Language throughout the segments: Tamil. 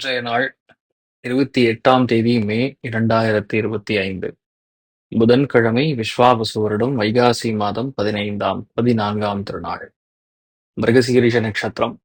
இன்றைய நாள் இருபத்தி எட்டாம் தேதி மே இரண்டாயிரத்தி இருபத்தி ஐந்து. புதன்கிழமை விஸ்வாபசு வருடம் வைகாசி மாதம் பதினைந்தாம் பதினான்காம் திருநாள். மிருகசீரிஷ நட்சத்திரம்.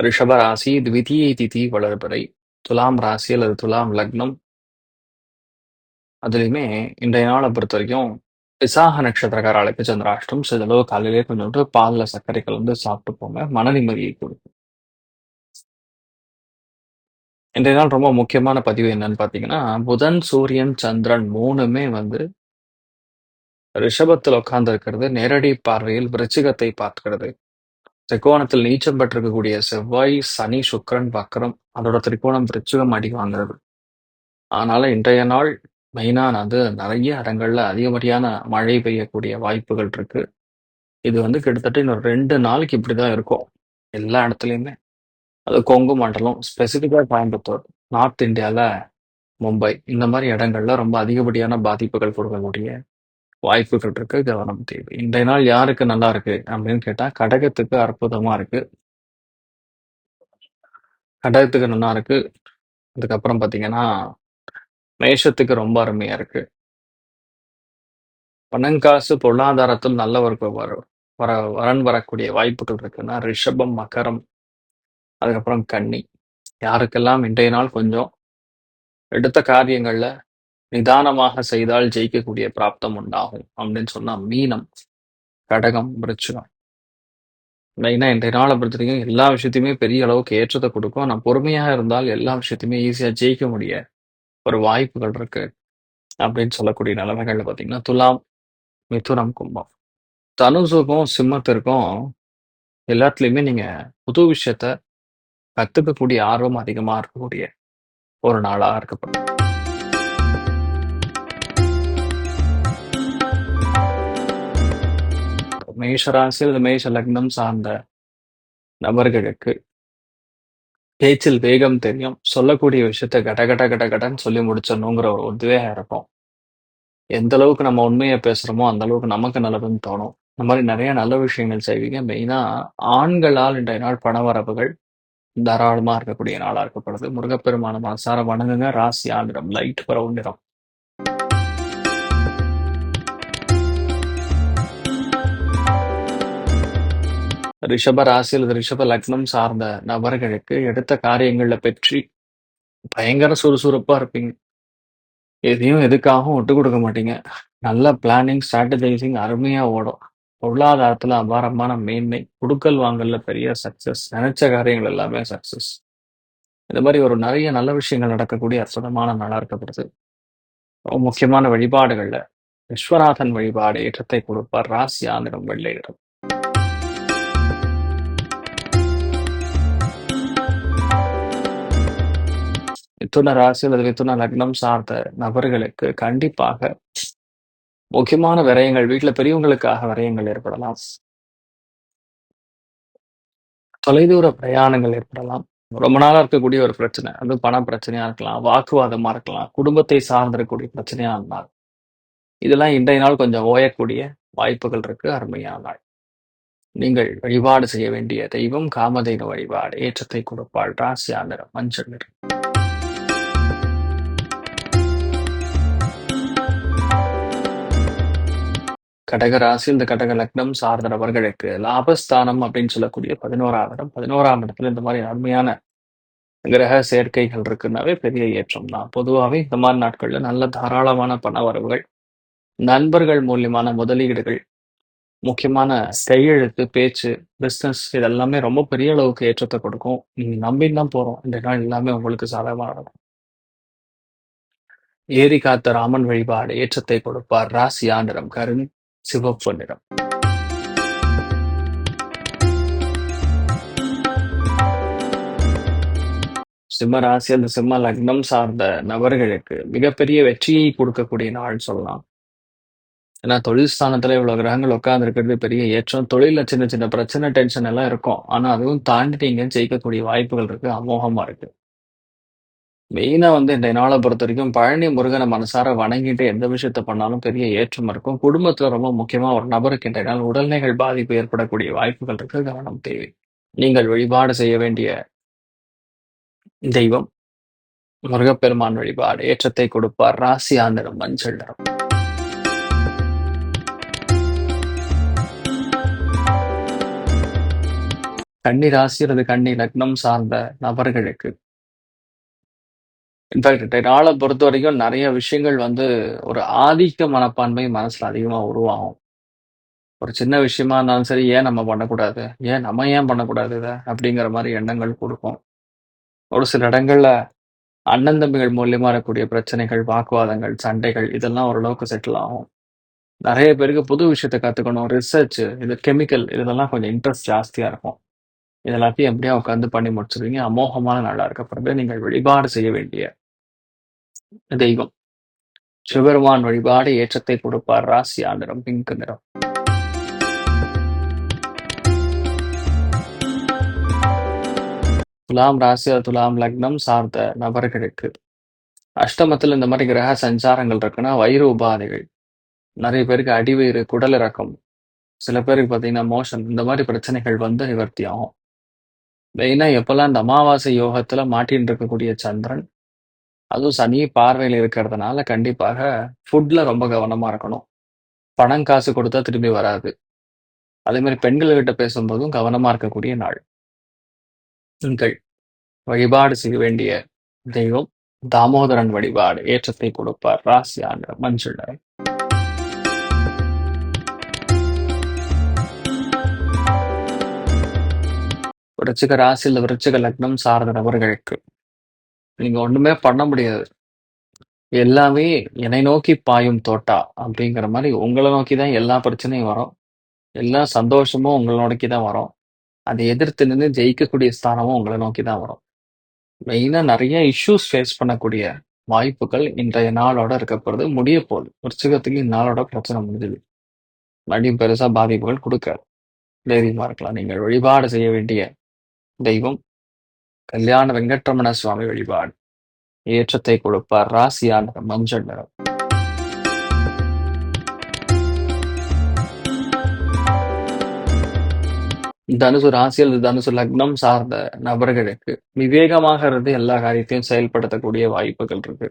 ரிஷப ராசி த்விதீய திதி வளர்பிறை. துலாம் ராசி அல்லது துலாம் லக்னம். அதுலேயுமே இன்றைய நாளை பொறுத்த வரைக்கும் விசாக நட்சத்திரக்காரர்களுக்கு சந்திராஷ்டம். சிதளவு காலையிலே கொஞ்சோண்டு பாலில் சர்க்கரை கலந்து சாப்பிட்டு போங்க மன நிம்மதியை கொடுக்கும். இன்றைய நாள் ரொம்ப முக்கியமான பதிவு என்னன்னு பார்த்தீங்கன்னா புதன் சூரியன் சந்திரன் மூணுமே வந்து ரிஷபத்தில் உட்கார்ந்துருக்கிறது. நேரடி பார்வையில் விருச்சிகத்தை பார்க்கிறது. திரிகோணத்தில் நீச்சம் பெற்றிருக்கக்கூடிய செவ்வாய் சனி சுக்கிரன் வக்கரம் அதோட திரிகோணம் விருச்சிகம் அடி வாங்குறது. அதனால இன்றைய நாள் மெயினா வந்து நிறைய இடங்கள்ல அதிகப்படியான மழை பெய்யக்கூடிய வாய்ப்புகள் இருக்கு. இது வந்து கிட்டத்தட்ட இன்னொரு ரெண்டு நாளைக்கு இப்படிதான் இருக்கும். எல்லா இடத்துலையுமே. அது கொங்கு மண்டலம் ஸ்பெசிஃபிக்காக கோயம்புத்தூர் நார்த் இந்தியாவில் மும்பை இந்த மாதிரி இடங்கள்ல ரொம்ப அதிகப்படியான பாதிப்புகள் கொடுக்கக்கூடிய வாய்ப்புகள் இருக்கு. கவனம் தேவை இன்றைய நாள் யாருக்கு நல்லா இருக்கு அப்படின்னு கேட்டா கடகத்துக்கு அற்புதமா இருக்கு. கடகத்துக்கு நல்லா இருக்கு. அதுக்கப்புறம் பார்த்தீங்கன்னா, மேஷத்துக்கு ரொம்ப அருமையா இருக்கு. பணங்காசு பொருளாதாரத்தில் நல்ல ஒரு வர வர வரன் வரக்கூடிய வாய்ப்புகள் இருக்குன்னா ரிஷபம் மகரம் அதுக்கப்புறம் கன்னி யாருக்கெல்லாம் இன்றைய நாள் கொஞ்சம் எடுத்த காரியங்கள்ல நிதானமாக செய்தால் ஜெயிக்கக்கூடிய பிராப்தம் உண்டாகும் அப்படின்னு சொன்னா மீனம் கடகம் விருச்சிகம். மெயினா இன்றைய நாளை பொறுத்த வரைக்கும் எல்லா விஷயத்தையுமே பெரிய அளவுக்கு ஏற்றத்தை கொடுக்கும். ஆனால் பொறுமையாக இருந்தால் எல்லா விஷயத்தையுமே ஈஸியா ஜெயிக்க முடிய ஒரு வாய்ப்புகள் இருக்கு அப்படின்னு சொல்லக்கூடிய நிலைமைகள்ல பார்த்தீங்கன்னா துலாம் மிதுனம் கும்பம். தனுசுக்கும் சிம்மத்திற்கும் எல்லாத்துலேயுமே நீங்கள் புது விஷயத்த கத்துக்கக்கூடிய ஆர்வம் அதிகமா இருக்கக்கூடிய ஒரு நாளா இருக்கப்படும் மேஷராசி அல்லது மேஷ லக்னம் சார்ந்த நபர்களுக்கு பேச்சில் வேகம் தெரியும். சொல்லக்கூடிய விஷயத்த கட கட கட கடன்னு சொல்லி முடிச்சிடணுங்கிற ஒரு உத்வேகம் இருக்கும். எந்த அளவுக்கு நம்ம உண்மையை பேசுறோமோ அந்த அளவுக்கு நமக்கு நல்லதுன்னு தோணும். இந்த மாதிரி நிறைய நல்ல விஷயங்கள் செய்வீங்க. மெயினா ஆண்களால் இன்றைய நாள் பணவரவுகள் தாராளமா இருக்கக்கூடிய நாளா இருக்கப்படுது. முருகப்பெருமான மனசார வணங்குங்க. ராசி ஆந்திரம் லைட் பரவும் நிறம். ரிஷப ராசி அல்லது ரிஷப லக்னம் சார்ந்த நபர்களுக்கு எடுத்த காரியங்கள்ல பெற்றி பயங்கர சுறுசுறுப்பா இருப்பீங்க. எதையும் எதுக்காகவும் விட்டு கொடுக்க மாட்டீங்க. நல்ல பிளானிங் ஸ்ட்ராட்டஜைசிங் அருமையா ஓடும். பொருளாதாரத்துல அபாரமான மேன்மை குடுக்கல் வாங்கல்ல பெரிய சக்சஸ் நினைச்ச காரியங்கள் எல்லாமே சக்சஸ் இந்த மாதிரி ஒரு நிறைய நல்ல விஷயங்கள் நடக்கக்கூடிய அற்புதமான நாளா இருக்கப்படுது. முக்கியமான வழிபாடுகள்ல விஸ்வநாதன் வழிபாடு ஏற்றத்தை கொடுப்பார். ராசி ஆந்திரம் வெள்ளை நிறம். மிதுன ராசி அல்லது மிதுன லக்னம் சார்ந்த நபர்களுக்கு கண்டிப்பாக முக்கியமான விரயங்கள் வீட்டுல பெரியவங்களுக்காக விரயங்கள் ஏற்படலாம். தொலைதூர பிரயாணங்கள் ஏற்படலாம். ரொம்ப நாளா இருக்கக்கூடிய ஒரு பிரச்சனை. அது பண பிரச்சனையா இருக்கலாம் வாக்குவாதமா இருக்கலாம் குடும்பத்தை சார்ந்திருக்கக்கூடிய பிரச்சனையா இருந்தால் இதெல்லாம் இன்றைய நாள் கொஞ்சம் ஓயக்கூடிய வாய்ப்புகள் இருக்கு. அருமையான நாள். நீங்கள் வழிபாடு செய்ய வேண்டிய தெய்வம் காமதேனு வழிபாடு ஏற்றத்தை கொடுப்பாள் ராசியா ஆந்திரம் மஞ்சள் நிறம். கடகராசி இந்த கடக லக்னம் சார்ந்த நபர்களுக்கு லாபஸ்தானம் அப்படின்னு சொல்லக்கூடிய 11ஆம் இடம். 11ஆம் இடத்துல இந்த மாதிரி அருமையான கிரக சேர்க்கைகள் இருக்குன்னாவே பெரிய ஏற்றம் தான். பொதுவாவே இந்த மாதிரி நாட்கள்ல நல்ல தாராளமான பண வரவுகள், நண்பர்கள் மூலியமான முதலீடுகள், முக்கியமான கையெழுத்து, பேச்சு, பிசினஸ் இது எல்லாமே ரொம்ப பெரிய அளவுக்கு ஏற்றத்தை கொடுக்கும். நீங்க நம்பின்னு தான் போறோம். இந்த நாள் எல்லாமே உங்களுக்கு சாதகமாக நடக்கும். ஏரி காத்த ராமன் வழிபாடு ஏற்றத்தை கொடுப்பார். ராசி ஆண்டரம் கருண் சிவப்பு நிறம். சிம்ம ராசி அந்த சிம்ம லக்னம் சார்ந்த நபர்களுக்கு மிகப்பெரிய வெற்றியை கொடுக்கக்கூடிய நாள் சொல்லலாம். ஏன்னா தொழில் ஸ்தானத்துல இவ்வளவு கிரகங்கள் உட்கார்ந்து இருக்கிறது பெரிய ஏற்றம். தொழில சின்ன சின்ன பிரச்சனை, டென்ஷன் எல்லாம் இருக்கும். ஆனா அதுவும் தாண்டி நீங்க ஜெயிக்கக்கூடிய வாய்ப்புகள் இருக்கு. அமோகமா இருக்கு. மெயினா வந்து இந்த நாளை பொறுத்த வரைக்கும் பழனி முருகனை மனசார வணங்கிட்டு எந்த விஷயத்த பண்ணாலும் பெரிய ஏற்றம் இருக்கும். குடும்பத்துல ரொம்ப முக்கியமா ஒரு நபருக்கு இந்த நாள் உடல்நிலைகள் பாதிப்பு ஏற்படக்கூடிய வாய்ப்புகள் இருக்கு. கவனம் தேவை. நீங்கள் வழிபாடு செய்ய வேண்டிய தெய்வம் முருகப்பெருமான் வழிபாடு ஏற்றத்தை கொடுப்பார். ராசி ஆந்திரம் மஞ்சள் நிறம். கன்னி ராசி அல்லது கன்னி லக்னம் சார்ந்த நபர்களுக்கு இன்ஃபேக்ட் இன்றைய பொறுத்த பொறுத்தவரைக்கும் நிறைய விஷயங்கள் வந்து ஒரு ஆதிக்க மனப்பான்மை மனசில் அதிகமாக உருவாகும். ஒரு சின்ன விஷயமா இருந்தாலும் சரி, ஏன் நம்ம பண்ணக்கூடாது? ஏன் நம்ம ஏன் பண்ணக்கூடாது இதை அப்படிங்கிற மாதிரி எண்ணங்கள் கொடுக்கும். ஒரு சில இடங்கள்ல அண்ணன் தம்பிகள் மூலியமா இருக்கக்கூடிய பிரச்சனைகள், வாக்குவாதங்கள், சண்டைகள் இதெல்லாம் ஓரளவுக்கு செட்டில் ஆகும். நிறைய பேருக்கு புது விஷயத்த கற்றுக்கணும் ரிசர்ச், இது கெமிக்கல் இதெல்லாம் கொஞ்சம் இன்ட்ரெஸ்ட் ஜாஸ்தியாக இருக்கும். இது எல்லாத்தையும் எப்படியா உட்காந்து பண்ணி முடிச்சிருவீங்க அமோகமான நல்லா இருக்கப்படுது. நீங்கள் வழிபாடு செய்ய வேண்டிய தெய்வம் சிவபெருமான் வழிபாடு ஏற்றத்தை கொடுப்பார். ராசியா நிறம் பிங்க் நிறம். துலாம் ராசி துலாம் லக்னம் சார்ந்த நபர்களுக்கு அஷ்டமத்துல இந்த மாதிரி கிரக சஞ்சாரங்கள் இருக்குன்னா, வயிறு உபாதைகள், நிறைய பேருக்கு அடிவயிறு, குடலிறக்கம், சில பேருக்கு பார்த்தீங்கன்னா மோஷன் இந்த மாதிரி பிரச்சனைகள் வந்து நிவர்த்தி ஆகும். மெயினாக எப்போல்லாம் இந்த அமாவாசை யோகத்துல மாட்டின்னு இருக்கக்கூடிய சந்திரன், அதுவும் சனி பார்வையில இருக்கிறதுனால கண்டிப்பாக ஃபுட்ல ரொம்ப கவனமா இருக்கணும். பணம் காசு கொடுத்தா திரும்பி வராது. அதே மாரி பெண்கள்கிட்ட பேசும்போதும் கவனமா இருக்கக்கூடிய நாள். பெண்கள் வழிபாடு செய்ய வேண்டிய தெய்வம் தாமோதரன் வழிபாடு ஏற்றத்தை கொடுப்பார். ராசியான மஞ்சள் நிறம். விருச்சிக ராசியில் விருச்சிக லக்னம் சார்ந்த நபர்களுக்கு நீங்க ஒண்ணுமே பண்ண முடியாது. எல்லாமே என்னை நோக்கி பாயும் தோட்டா அப்படிங்கிற மாதிரி உங்களை நோக்கி தான் எல்லா பிரச்சனையும் வரும். எல்லா சந்தோஷமும் உங்களை நோக்கி தான் வரும். அதை எதிர்த்து நின்று ஜெயிக்கக்கூடிய ஸ்தானமும் உங்களை நோக்கி தான் வரும். மெயினா நிறைய இஷ்யூஸ் ஃபேஸ் பண்ணக்கூடிய வாய்ப்புகள் இன்றைய நாளோட இருக்கப்படுறது முடிய போகுது. விருச்சிகத்துக்கு இந்நாளோட பிரச்சனை முடிஞ்சுது. மறுபடியும் பெருசா பாதிப்புகள் கொடுக்காது தைரியமா இருக்கலாம். நீங்கள் வழிபாடு செய்ய வேண்டிய தெய்வம் கல்யாண வெங்கட்ரமண சுவாமி வழிபாடு ஏற்றத்தை கொடுப்பார். ராசியா மஞ்சள் நிறம். தனுசு ராசியல் தனுசு லக்னம் சார்ந்த நபர்களுக்கு விவேகமாக இருந்து எல்லா காரியத்தையும் செயல்படுத்தக்கூடிய வாய்ப்புகள் இருக்கு.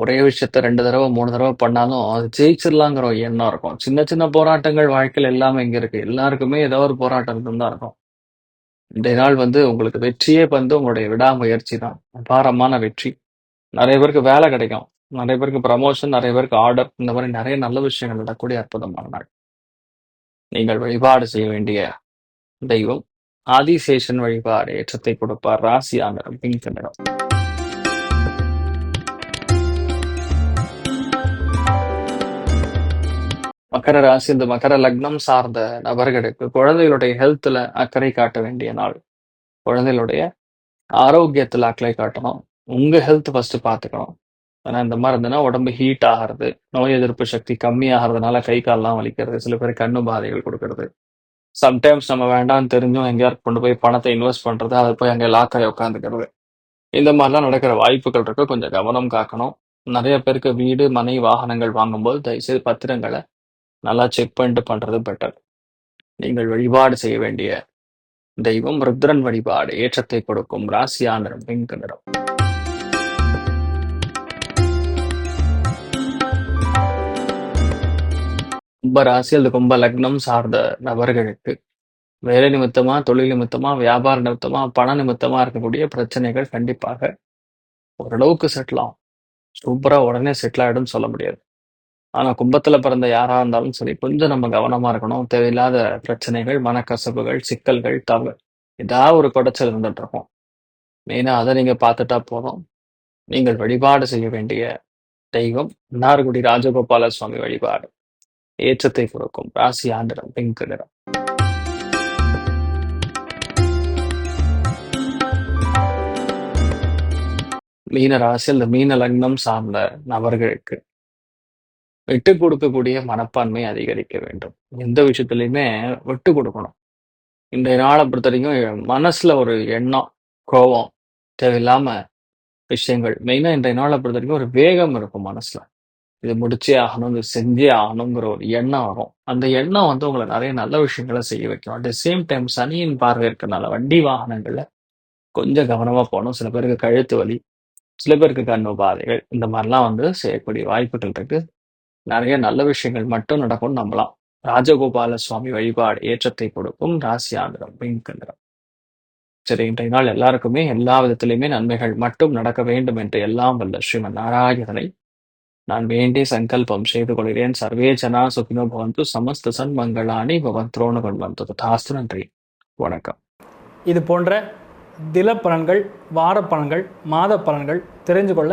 ஒரே விஷயத்த ரெண்டு தடவை மூணு தடவை பண்ணாலும் அது ஜெயிச்சிடலாங்கிற எண்ணம் இருக்கும். சின்ன சின்ன போராட்டங்கள் வாழ்க்கையில் எல்லாமே இங்க இருக்கு. எல்லாருக்குமே ஏதோ ஒரு போராட்டம் தான் இருக்கும். இன்றைய நாள் வந்து உங்களுக்கு வெற்றியே வந்து உங்களுடைய விடாமுயற்சி தான். அபாரமான வெற்றி. நிறைய பேருக்கு வேலை கிடைக்கும். நிறைய பேருக்கு ப்ரமோஷன், நிறைய பேருக்கு ஆர்டர் இந்த மாதிரி நிறைய நல்ல விஷயங்கள் நடக்கக்கூடிய அற்புதமான நாள். நீங்கள் வழிபாடு செய்ய வேண்டிய தெய்வம் ஆதிசேஷன் வழிபாடு ஏற்றத்தை கொடுப்பார். ராசியா நிறம் பிங்க் நிறம். மகர ராசி இந்த மகர லக்னம் சார்ந்த நபர்களுக்கு குழந்தைகளுடைய ஹெல்த்தில் அக்கறை காட்ட வேண்டிய நாள். குழந்தைகளுடைய ஆரோக்கியத்தில் அக்கறை காட்டணும். உங்கள் ஹெல்த் ஃபஸ்ட்டு பார்த்துக்கணும். ஆனால் இந்த மாதிரி இருந்ததுன்னா உடம்பு ஹீட் ஆகுறது, நோய் எதிர்ப்பு சக்தி கம்மியாகிறதுனால கை கால்லாம் வலிக்கிறது, சில பேர் கண்ணு பாதைகள் கொடுக்கறது சம்டைம்ஸ் நம்ம வேண்டாம்னு தெரிஞ்சும் எங்கேயாவது கொண்டு போய் பணத்தை இன்வெஸ்ட் பண்ணுறது அதை போய் அங்கே லாக்காய் உட்காந்துக்கிறது. இந்த மாதிரிலாம் நடக்கிற வாய்ப்புகள் இருக்கு. கொஞ்சம் கவனம் காக்கணும். நிறைய பேருக்கு வீடு, மனை, வாகனங்கள் வாங்கும்போது தயவுசெய்து பத்திரங்களை நல்லா செக் பண்ணிட்டு பண்றது பெட்டர். நீங்கள் வழிபாடு செய்ய வேண்டிய தெய்வம் ருத்ரன் வழிபாடு ஏற்றத்தை கொடுக்கும். ராசியா நிறம் பிங்க் நிறம். கும்ப ராசி அல்லது கும்ப லக்னம் சார்ந்த நபர்களுக்கு வேலை நிமித்தமா, தொழில் நிமித்தமா, வியாபார நிமித்தமா, பண நிமித்தமா இருக்கக்கூடிய பிரச்சனைகள் கண்டிப்பாக ஓரளவுக்கு செட்டில் ஆகும். சூப்பரா உடனே செட்டில் ஆகிடும் சொல்ல முடியாது. ஆனா கும்பத்துல பிறந்த யாரா இருந்தாலும் சரி, கொஞ்சம் நம்ம கவனமா இருக்கணும். தேவையில்லாத பிரச்சனைகள், மனக்கசப்புகள், சிக்கல்கள், தவறு ஏதாவது ஒரு குடைச்சல் இருந்துட்டு இருக்கும். மெயினா அதை நீங்க பார்த்துட்டா போதும். நீங்கள் வழிபாடு செய்ய வேண்டிய தெய்வம் மன்னார்குடி ராஜகோபால சுவாமி வழிபாடு. ஏற்றத்தை கொடுக்கும். ராசி ஆண்டிடம் பிங்க் நிறம். மீன ராசி அந்த மீன லக்னம் சார்ந்த நபர்களுக்கு விட்டு கொடுக்கக்கூடிய மனப்பான்மை அதிகரிக்க வேண்டும். எந்த விஷயத்துலையுமே விட்டு கொடுக்கணும். இனால பொறுத்த வரைக்கும் மனசுல ஒரு எண்ணம், கோபம் தேவையில்லாம விஷயங்கள். மெயினா இந்நாலை பொறுத்த வரைக்கும் ஒரு வேகம் இருக்கும் மனசுல. இது முடிச்சே ஆகணும், இது செஞ்சே ஆகணுங்கிற ஒரு எண்ணம் வரும். அந்த எண்ணம் வந்து உங்களை நிறைய நல்ல விஷயங்களை செய்ய வைக்கும். அட் த சேம் டைம் சனியின் பார்வை இருக்கனால வண்டி வாகனங்கள்ல கொஞ்சம் கவனமா போகணும் சில பேருக்கு கழுத்து வலி, சில பேருக்கு கண்ணு பாதைகள் இந்த மாதிரிலாம் வந்து செய்யக்கூடிய வாய்ப்புகள் இருக்கு. நிறைய நல்ல விஷயங்கள் மட்டும் நடக்கும்னு நம்பலாம். ராஜகோபால சுவாமி வழிபாடு ஏற்றத்தை கொடுக்கும். ராசி ஆந்திரம் பிங்க் நிறம். சரி இன்றைய நாள் எல்லாருக்குமே எல்லா விதத்திலையுமே நன்மைகள் மட்டும் நடக்க வேண்டும் என்று எல்லாம் வல்ல ஸ்ரீமன் நாராயணனை நான் வேண்டி சங்கல்பம் செய்து கொள்கிறேன். சர்வே ஜனா சுகினோ பவந்து சமஸ்த சன்மங்களானி பவந்த்ரோணு கொண்டு தாஸ்து நன்றி. வணக்கம். இது போன்ற தில பலன்கள் வார பலன்கள் மாத பலன்கள் தெரிஞ்சு கொள்ள